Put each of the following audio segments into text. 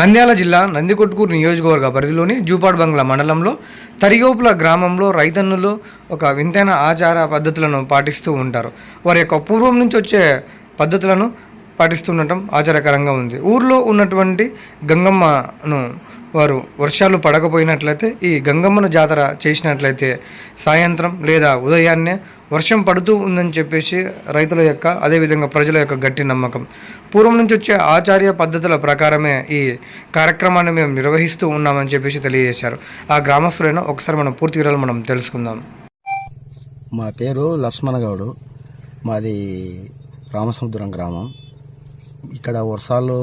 నంద్యాల జిల్లా నందికొట్కూరు నియోజకవర్గ పరిధిలోని జూపాడ్ బంగ్లా మండలంలో తరిగోపుల గ్రామంలో రైతన్నులు ఒక వింతైన ఆచార పద్ధతులను పాటిస్తూ ఉంటారు. వారి యొక్క పూర్వం నుంచి వచ్చే పద్ధతులను పాటిస్తుండటం ఆచారకరంగా ఉంది. ఊర్లో ఉన్నటువంటి గంగమ్మను వారు వర్షాలు పడకపోయినట్లయితే ఈ గంగమ్మను జాతర చేసినట్లయితే సాయంత్రం లేదా ఉదయాన్నే వర్షం పడుతూ ఉందని చెప్పేసి రైతుల యొక్క అదేవిధంగా ప్రజల యొక్క గట్టి నమ్మకం. పూర్వం నుంచి వచ్చే ఆచార్య పద్ధతుల ప్రకారమే ఈ కార్యక్రమాన్ని మేము నిర్వహిస్తూ ఉన్నామని చెప్పేసి తెలియజేశారు. ఆ గ్రామస్తులైనా ఒకసారి మనం పూర్తి వివరాలు మనం తెలుసుకుందాం. మా పేరు లక్ష్మణ గౌడు. మాది రామసముద్రం గ్రామం. ఇక్కడ వర్షాలు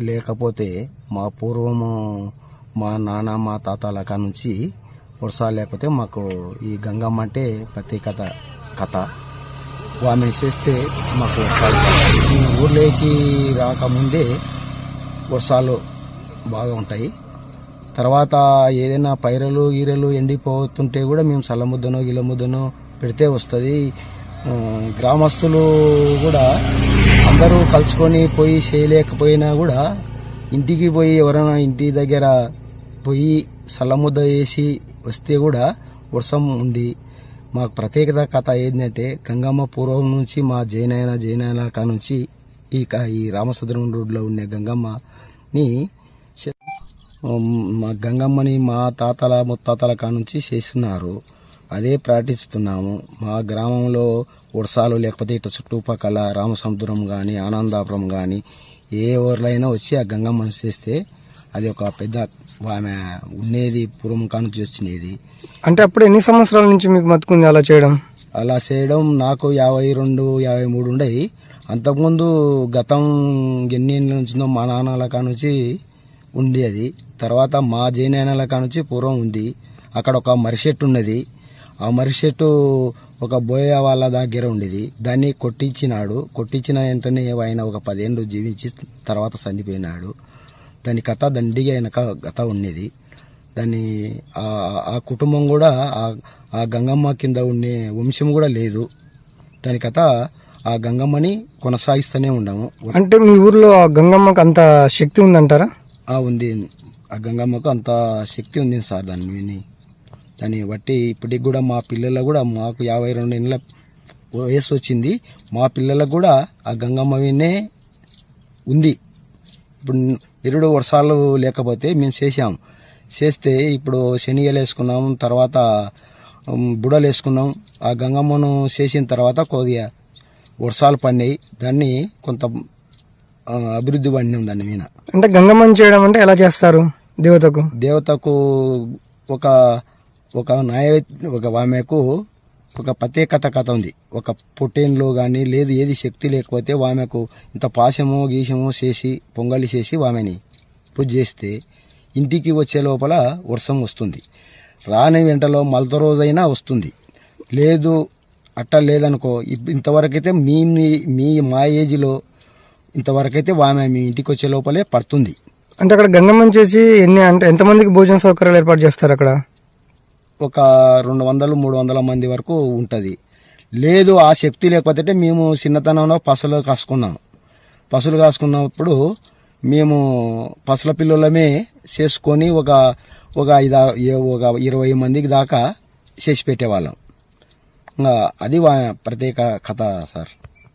లేకపోతే మా పూర్వము మా నాన్న మా తాతల కాడ నుంచి వర్షాలు లేకపోతే మాకు ఈ గంగమ్మ అంటే ప్రత్యేకత కథ. ఆమె చేస్తే మాకు ఈ ఊర్లోకి రాకముందే వర్షాలు బాగా ఉంటాయి. తర్వాత ఏదైనా పైరలు ఈరలు ఎండిపోతుంటే కూడా మేము సల్లముద్దనో గిల్లముద్దనో పెడితే వస్తుంది. గ్రామస్తులు కూడా అందరూ కలుసుకొని పోయి చేయలేకపోయినా కూడా ఇంటికి పోయి ఎవరైనా ఇంటి దగ్గర పోయి సల్లముద్ద వేసి వస్తే కూడా వర్షం ఉంది. మాకు ప్రత్యేకత కథ ఏంటంటే గంగమ్మ పూర్వం నుంచి మా జైనాయన జైనాయన కా నుంచి ఈ క- ఈ రామసుద్రం రోడ్లో ఉండే గంగమ్మని మా గంగమ్మని మా తాతల ముత్తాతల కా నుంచి చేస్తున్నారు. అదే పాటిస్తున్నాము మా గ్రామంలో వర్షాలు లేకపోతే ఇటు చుట్టుపక్కల రామసముద్రం కానీ ఆనందాపురం కానీ ఏ ఊర్లైనా వచ్చి ఆ గంగమ్మని చేస్తే అది ఒక పెద్ద ఆమె ఉండేది పూర్వం కా నుంచి వచ్చినది అంటే అప్పుడు ఎన్ని సంవత్సరాల నుంచి మీకు మతుకుంది అలా చేయడం? అలా చేయడం నాకు యాభై రెండు యాభై మూడు ఉండయి. అంతకుముందు గతం ఎన్ని నుంచిందో మా నాన్నల కానుంచి ఉండేది. తర్వాత మా జైనాయనల కానుంచి పూర్వం ఉంది. అక్కడ ఒక మర్రి చెట్టు ఉన్నది. ఆ మర్రి చెట్టు ఒక బోయ వాళ్ళ దగ్గర ఉండేది. దాన్ని కొట్టించినాడు. కొట్టించిన వెంటనే ఆయన ఒక పదేళ్ళు జీవించి తర్వాత చనిపోయినాడు. దాని కథ దండిగా వెనక కథ ఉన్నది దాన్ని ఆ- కుటుంబం కూడా ఆ- గంగమ్మ కింద ఉండే వంశం కూడా లేదు. దాని కథ ఆ గంగమ్మని కొనసాగిస్తూనే ఉండము అంటే మీ ఊర్లో ఆ గంగమ్మకు అంత శక్తి ఉందంటారా? ఆ ఉంది. ఆ గంగమ్మకు అంత శక్తి ఉంది సార్ దాని విని దాన్ని బట్టి ఇప్పటికి కూడా మా పిల్లలకు కూడా మాకు యాభై రెండు ఏళ్ళ వయసు వచ్చింది. మా పిల్లలకు కూడా ఆ గంగమ్మ వినే ఉంది. ఇప్పుడు ఎరుడు వర్షాలు లేకపోతే మేము చేసాం చేస్తే ఇప్పుడు శనిగలు వేసుకున్నాం తర్వాత బుడలు వేసుకున్నాం. ఆ గంగమ్మను చేసిన తర్వాత కొద్దిగా వర్షాలు పడినాయి. దాన్ని కొంత అభివృద్ధి పడినాం దాని మీద. అంటే గంగమ్మని చేయడం అంటే ఎలా చేస్తారు దేవతకు? దేవతకు ఒక ఒక న్యాయ ఒక ఆమెకు ఒక ప్రత్యేకత కథ ఉంది. ఒక పుట్టేన్లో కానీ లేదు ఏది శక్తి లేకపోతే ఆమెకు ఇంత పాశమో గీసమో చేసి పొంగలి చేసి ఆమెని పూజ చేస్తే ఇంటికి వచ్చే లోపల వర్షం వస్తుంది. రాని వెంటలో మలత రోజైనా వస్తుంది. లేదు అట్ట లేదనుకో ఇంతవరకైతే మీ మీ- మీ మా ఏజ్లో ఇంతవరకైతే ఆమె మీ ఇంటికి వచ్చే లోపలే పడుతుంది. అంటే అక్కడ గంగమ్మని చేసి ఎన్ని అంటే ఎంతమందికి భోజన సౌకర్యాలు ఏర్పాటు చేస్తారు అక్కడ? ఒక రెండు వందలు మూడు వందల మంది వరకు ఉంటుంది. లేదు ఆ శక్తి లేకపోతే మేము చిన్నతనంలో పసలు కాసుకున్నాం. పసులు కాసుకున్నప్పుడు మేము పసల పిల్లలమే చేసుకొని ఒక ఒక ఐదు ఒక ఇరవై మందికి దాకా చేసి పెట్టేవాళ్ళం. అది వా- ప్రత్యేక కథ సార్.